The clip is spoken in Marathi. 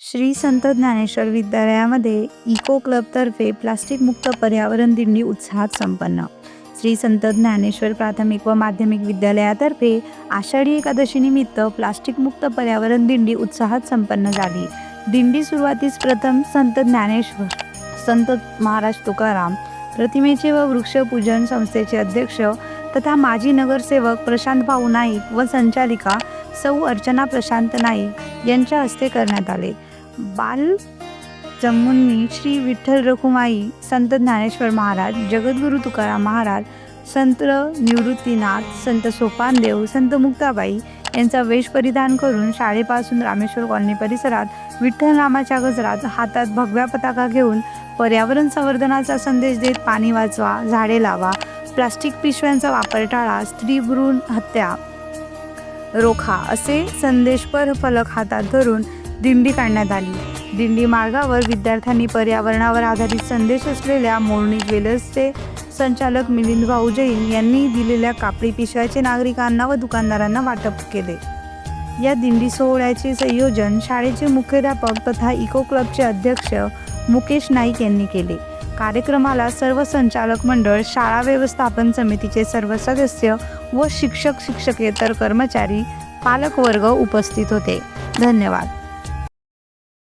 श्री संत ज्ञानेश्वर विद्यालयामध्ये इको क्लबतर्फे प्लास्टिक मुक्त पर्यावरण दिंडी उत्साहात संपन्न. श्री संत ज्ञानेश्वर प्राथमिक व माध्यमिक विद्यालयातर्फे आषाढी एकादशीनिमित्त प्लास्टिक मुक्त पर्यावरण दिंडी उत्साहात संपन्न झाली. दिंडी सुरुवातीस प्रथम संत ज्ञानेश्वर संत महाराज तुकाराम प्रतिमेचे व वृक्षपूजन संस्थेचे अध्यक्ष तथा माजी नगरसेवक प्रशांत भाऊ नाईक व संचालिका सौ अर्चना प्रशांत नाईक यांच्या हस्ते करण्यात आले. बाल जम्मूंनी श्री विठ्ठल रखुमाई संत ज्ञानेश्वर महाराज जगद्गुरू तुकाराम महाराज संत निवृत्तीनाथ संत सोपानदेव संत मुक्ताबाई यांचा वेश परिधान करून शाळेपासून रामेश्वर कॉलनी परिसरात विठ्ठल रामाच्या गजरात हातात भगव्या पताका घेऊन पर्यावरण संवर्धनाचा संदेश देत पाणी वाचवा झाडे लावा प्लास्टिक पिशव्यांचा वापर टाळा स्त्री भ्रूण हत्या रोखा असे संदेशपर फलक हातात धरून दिंडी काढण्यात आली. दिंडी मार्गावर विद्यार्थ्यांनी पर्यावरणावर आधारित संदेश असलेल्या मोरणी ज्वेलर्सचे संचालक मिलिंद भाऊ जैन यांनी दिलेल्या कापडी पिशव्याचे नागरिकांना व दुकानदारांना वाटप केले. या दिंडी सोहळ्याचे संयोजन शाळेचे मुख्याध्यापक तथा इको क्लबचे अध्यक्ष मुकेश नाईक यांनी केले. कार्यक्रमाला सर्व संचालक मंडळ शाळा व्यवस्थापन समितीचे सर्व सदस्य व शिक्षक शिक्षकेतर कर्मचारी पालकवर्ग उपस्थित होते. धन्यवाद.